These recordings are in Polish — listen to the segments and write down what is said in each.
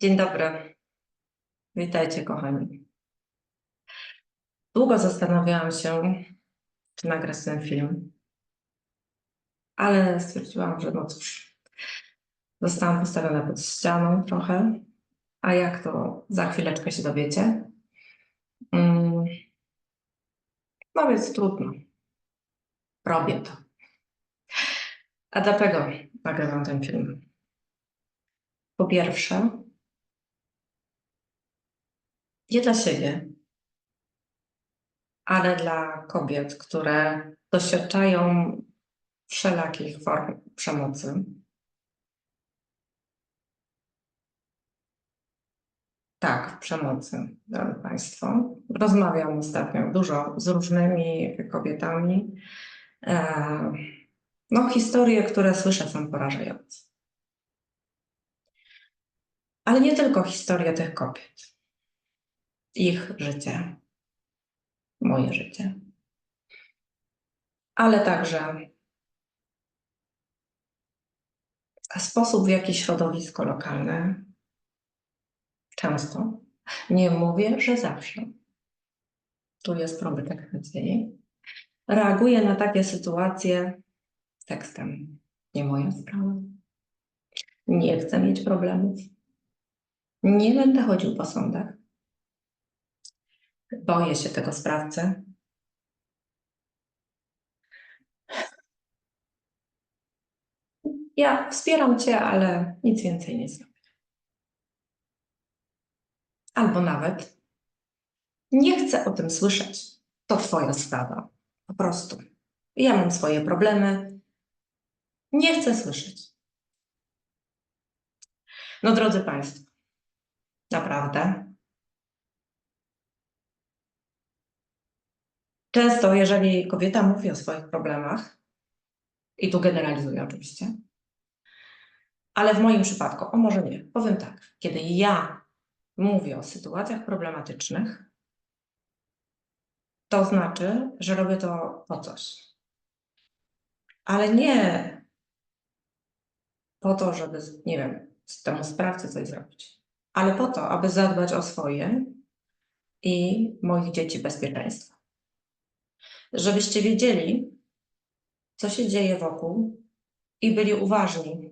Dzień dobry. Witajcie, kochani. Długo zastanawiałam się, czy nagrać ten film, ale stwierdziłam, że no cóż, zostałam postawiona pod ścianą trochę, a jak to za chwileczkę się dowiecie. Mm. No więc trudno. Robię to. A dlaczego nagrywam ten film? Po pierwsze, nie dla siebie, ale dla kobiet, które doświadczają wszelakich form przemocy. Tak, przemocy, drodzy Państwo. Rozmawiam ostatnio dużo z różnymi kobietami. E, No, historie, które słyszę, są porażające. Ale nie tylko historie tych kobiet ich życie, moje życie, ale także sposób, w jaki środowisko lokalne często, nie mówię, że zawsze, tu jest promytek nadziei, reaguje na takie sytuacje tekstem. Nie moja sprawa. Nie chcę mieć problemów. Nie będę chodził po sądach. Boję się tego sprawcy. Ja wspieram cię, ale nic więcej nie zrobię. Albo nawet nie chcę o tym słyszeć. To twoja sprawa. Po prostu. Ja mam swoje problemy. Nie chcę słyszeć. No drodzy Państwo, naprawdę. Często, jeżeli kobieta mówi o swoich problemach, i tu generalizuję oczywiście, ale w moim przypadku, o może nie, powiem tak, kiedy ja mówię o sytuacjach problematycznych, to znaczy, że robię to po coś. Ale nie po to, żeby, nie wiem, temu sprawcy coś zrobić, ale po to, aby zadbać o swoje i moich dzieci bezpieczeństwo żebyście wiedzieli, co się dzieje wokół i byli uważni,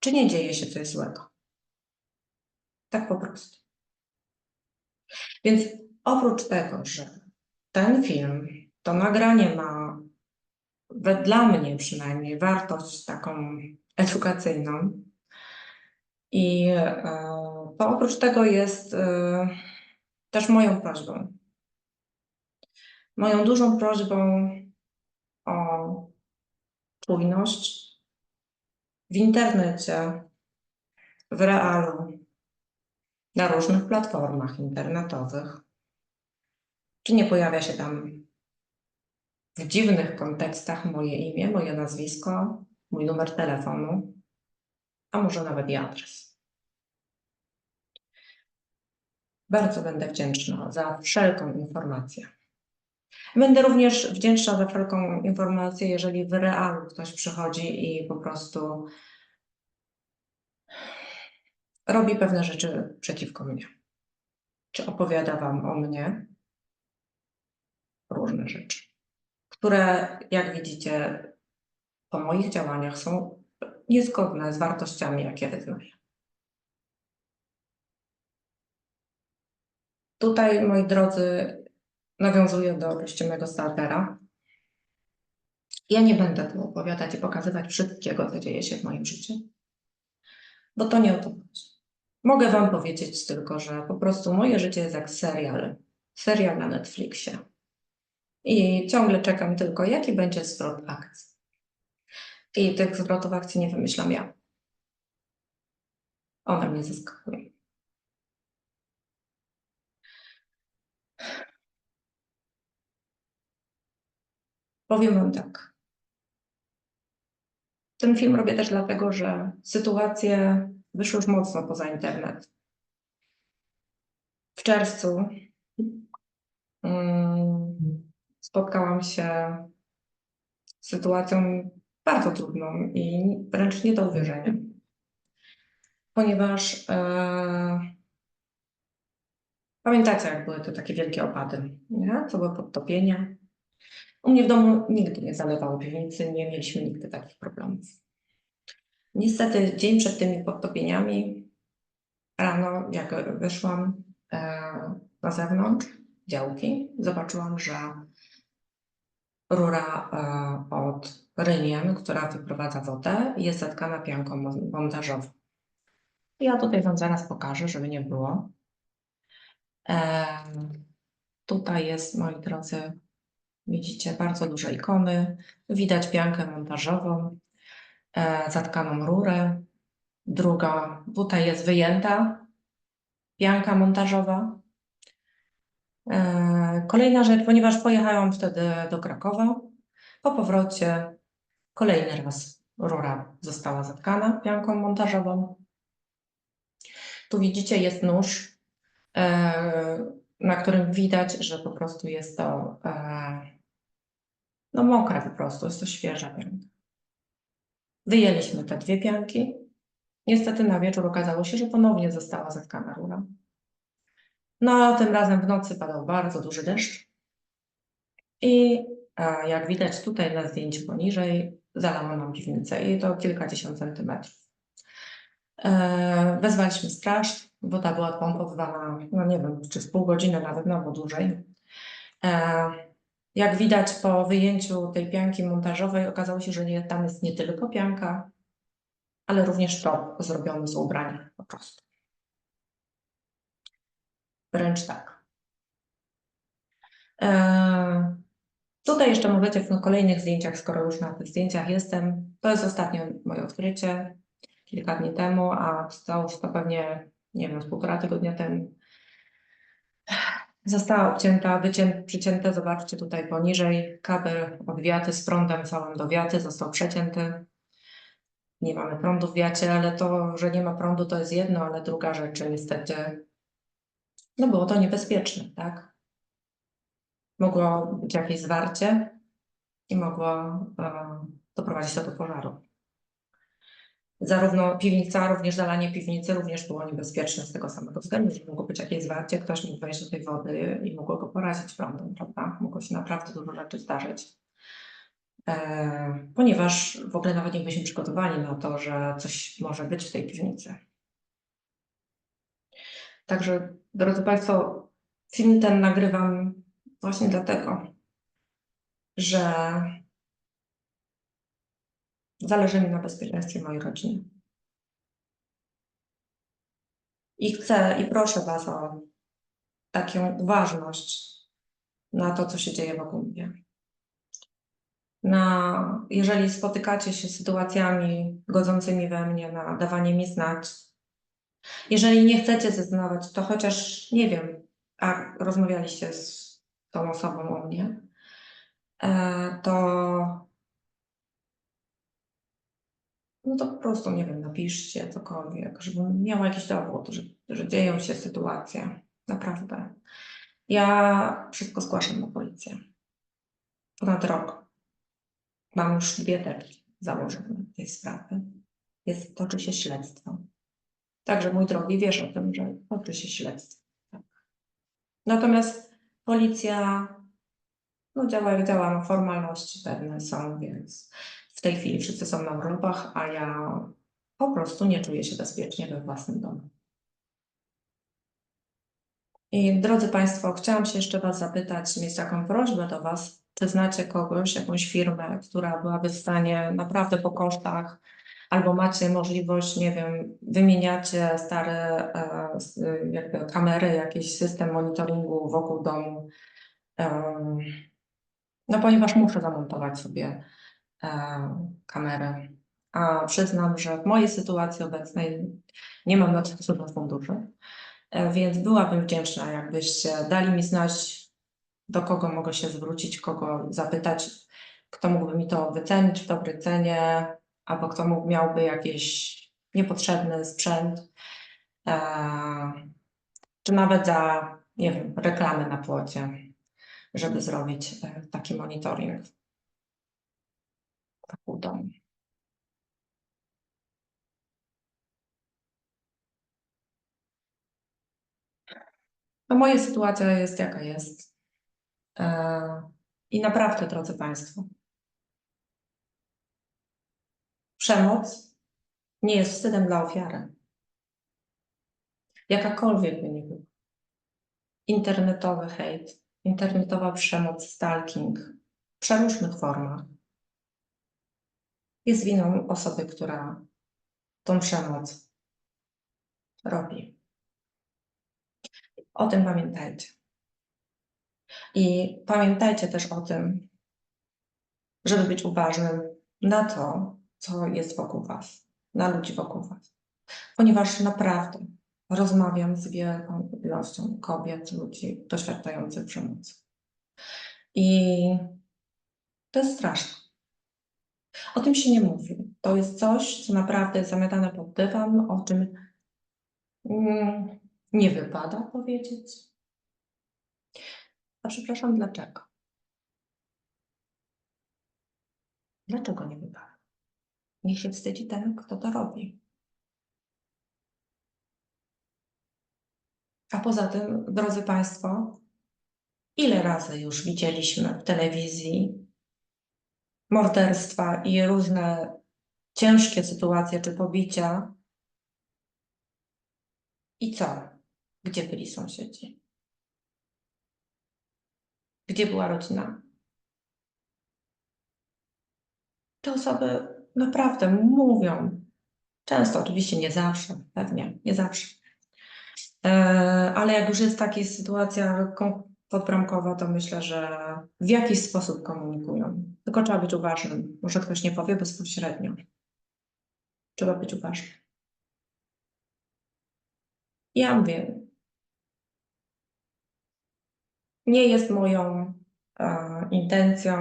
czy nie dzieje się coś złego. Tak po prostu. Więc oprócz tego, że ten film, to nagranie ma dla mnie przynajmniej wartość taką edukacyjną. I e, to oprócz tego jest e, też moją prośbą, moją dużą prośbą o czujność w internecie, w realu, na różnych platformach internetowych. Czy nie pojawia się tam w dziwnych kontekstach moje imię, moje nazwisko, mój numer telefonu, a może nawet i adres. Bardzo będę wdzięczna za wszelką informację. Będę również wdzięczna za wszelką informację, jeżeli w realu ktoś przychodzi i po prostu robi pewne rzeczy przeciwko mnie. Czy opowiada Wam o mnie różne rzeczy, które, jak widzicie, po moich działaniach są niezgodne z wartościami, jakie wyznaję. Tutaj, moi drodzy, nawiązuję do kościelnego startera. Ja nie będę tu opowiadać i pokazywać wszystkiego, co dzieje się w moim życiu, bo to nie o to chodzi. Mogę Wam powiedzieć tylko, że po prostu moje życie jest jak serial, serial na Netflixie. I ciągle czekam tylko, jaki będzie zwrot akcji. I tych zwrotów akcji nie wymyślam ja. One mnie zaskakują. Powiem Wam tak. Ten film robię też dlatego, że sytuacje wyszły już mocno poza internet. W czerwcu mm, spotkałam się z sytuacją bardzo trudną i wręcz nie do uwierzenia. ponieważ e, pamiętacie, jak były te takie wielkie opady, nie? co były podtopienia. U mnie w domu nigdy nie zalewało piwnicy, nie mieliśmy nigdy takich problemów. Niestety dzień przed tymi podtopieniami, rano jak wyszłam e, na zewnątrz działki, zobaczyłam, że rura e, od rynien, która wyprowadza wodę, jest zatkana pianką mon- montażową. Ja tutaj Wam zaraz pokażę, żeby nie było. Em, Tutaj jest, moi drodzy, widzicie bardzo duże ikony. Widać piankę montażową, e, zatkaną rurę. Druga, tutaj jest wyjęta pianka montażowa. E, Kolejna rzecz, ponieważ pojechałam wtedy do Krakowa, po powrocie kolejny raz rura została zatkana pianką montażową. Tu widzicie jest nóż, e, na którym widać, że po prostu jest to e, no mokre po prostu, jest to świeża pianka. Wyjęliśmy te dwie pianki. Niestety na wieczór okazało się, że ponownie została zatkana rura. No tym razem w nocy padał bardzo duży deszcz. I e, jak widać tutaj na zdjęciu poniżej, zalało nam piwnicę i to kilkadziesiąt centymetrów. E, Wezwaliśmy straż, woda była pompowywana, no nie wiem, czy z pół godziny nawet, no bo dłużej. E, Jak widać po wyjęciu tej pianki montażowej, okazało się, że nie, tam jest nie tylko pianka, ale również top zrobiony z ubrania po prostu. Wręcz tak. E, Tutaj jeszcze możecie w kolejnych zdjęciach, skoro już na tych zdjęciach jestem, to jest ostatnie moje odkrycie kilka dni temu, a to pewnie, nie wiem, z półtora tygodnia temu. Została obcięta, wycię, przycięte, zobaczcie tutaj poniżej, kabel od wiaty z prądem całym do wiaty został przecięty. Nie mamy prądu w wiacie, ale to, że nie ma prądu to jest jedno, ale druga rzecz, niestety, no było to niebezpieczne, tak? Mogło być jakieś zwarcie i mogło e, doprowadzić to do pożaru. Zarówno piwnica, również zalanie piwnicy również było niebezpieczne z tego samego względu, że mogło być jakieś zwarcie, ktoś mógł wejść do tej wody i mogło go porazić prądem, prawda? Mogło się naprawdę dużo rzeczy zdarzyć. E, ponieważ w ogóle nawet nie byliśmy przygotowani na to, że coś może być w tej piwnicy. Także, drodzy Państwo, film ten nagrywam właśnie dlatego, że zależy mi na bezpieczeństwie mojej rodziny. I chcę i proszę Was o taką uważność na to, co się dzieje wokół mnie. Na, jeżeli spotykacie się z sytuacjami godzącymi we mnie na dawanie mi znać, jeżeli nie chcecie zeznawać, to chociaż nie wiem, a rozmawialiście z tą osobą o mnie, e, to no to po prostu, nie wiem, napiszcie cokolwiek, żebym miała jakiś dowód, że, że dzieją się sytuacje. Naprawdę. Ja wszystko zgłaszam na policję. Ponad rok. Mam już dwie teczki założone tej sprawy. Jest, toczy się śledztwo. Także mój drogi, wiesz o tym, że toczy się śledztwo. Tak. Natomiast policja no działa jak działa, no formalności pewne są, więc w tej chwili wszyscy są na urlopach, a ja po prostu nie czuję się bezpiecznie we własnym domu. I drodzy Państwo, chciałam się jeszcze Was zapytać, mieć taką prośbę do Was, czy znacie kogoś, jakąś firmę, która byłaby w stanie naprawdę po kosztach, albo macie możliwość, nie wiem, wymieniacie stare e, jakby kamery, jakiś system monitoringu wokół domu, no ponieważ muszę zamontować sobie kamerę. A przyznam, że w mojej sytuacji obecnej nie mam na to żadnych funduszy, e, więc byłabym wdzięczna, jakbyście dali mi znać, do kogo mogę się zwrócić, kogo zapytać, kto mógłby mi to wycenić w dobrej cenie, albo kto mógł, miałby jakiś niepotrzebny sprzęt, e, czy nawet za, nie wiem, reklamy na płocie, żeby zrobić e, taki monitoring chudą. No moja sytuacja jest jaka jest. E, I naprawdę, drodzy Państwo, przemoc nie jest wstydem dla ofiary. Jakakolwiek by nie była. Internetowy hejt, internetowa przemoc, stalking w przeróżnych formach jest winą osoby, która tą przemoc robi. O tym pamiętajcie. I pamiętajcie też o tym, żeby być uważnym na to, co jest wokół Was, na ludzi wokół Was. Ponieważ naprawdę rozmawiam z wielką ilością kobiet, ludzi doświadczających przemocy. I to jest straszne. O tym się nie mówi. To jest coś, co naprawdę jest zamiatane pod dywan, o czym mm, nie wypada powiedzieć. A przepraszam, dlaczego? Dlaczego nie wypada? Niech się wstydzi ten, kto to robi. A poza tym, drodzy Państwo, ile razy już widzieliśmy w telewizji morderstwa i różne ciężkie sytuacje czy pobicia? I co? Gdzie byli sąsiedzi? Gdzie była rodzina? Te osoby naprawdę mówią. Często, oczywiście nie zawsze, pewnie, nie zawsze. E, ale jak już jest taka sytuacja podbramkowa, to myślę, że w jakiś sposób komunikują. Tylko trzeba być uważnym. Może ktoś nie powie bezpośrednio. Trzeba być uważnym. Ja mówię, nie jest moją e, intencją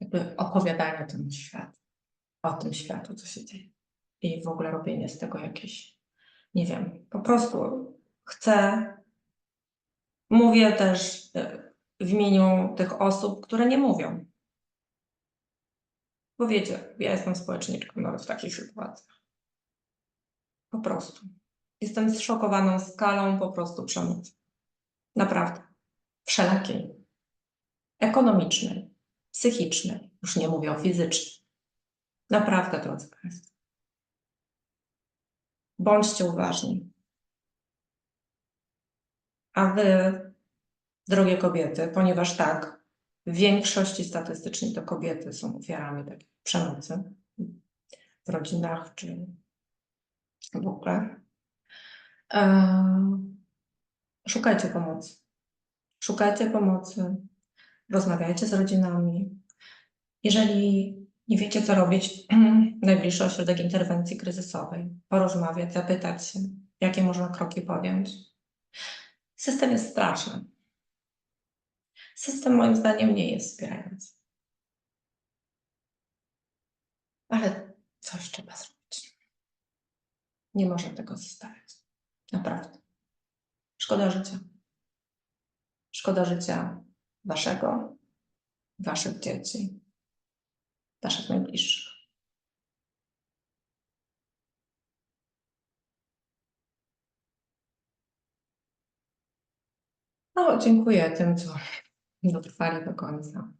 jakby opowiadanie temu światu, o tym światu, co się dzieje. I w ogóle robienie z tego jakieś, nie wiem, po prostu chcę, mówię też e, w imieniu tych osób, które nie mówią. Bo wiecie, ja jestem społeczniczką nawet w takich sytuacjach. Po prostu. Jestem zszokowaną skalą po prostu przemocy. Naprawdę. Wszelakiej. Ekonomicznej, psychicznej, już nie mówię o fizycznej. Naprawdę, drodzy Państwo. Bądźcie uważni. A Wy, drogie kobiety, ponieważ tak, w większości statystycznie to kobiety są ofiarami takiej przemocy w rodzinach czy w ogóle. Em, Szukajcie pomocy. Szukajcie pomocy, rozmawiajcie z rodzinami. Jeżeli nie wiecie, co robić, najbliższy ośrodek interwencji kryzysowej, porozmawiać, zapytać się, jakie można kroki podjąć. System jest straszny. System moim zdaniem nie jest wspierający. Ale coś trzeba zrobić. Nie można tego zostawiać. Naprawdę. Szkoda życia. Szkoda życia waszego, waszych dzieci, waszych najbliższych. No, dziękuję tym, co dotrwali do końca.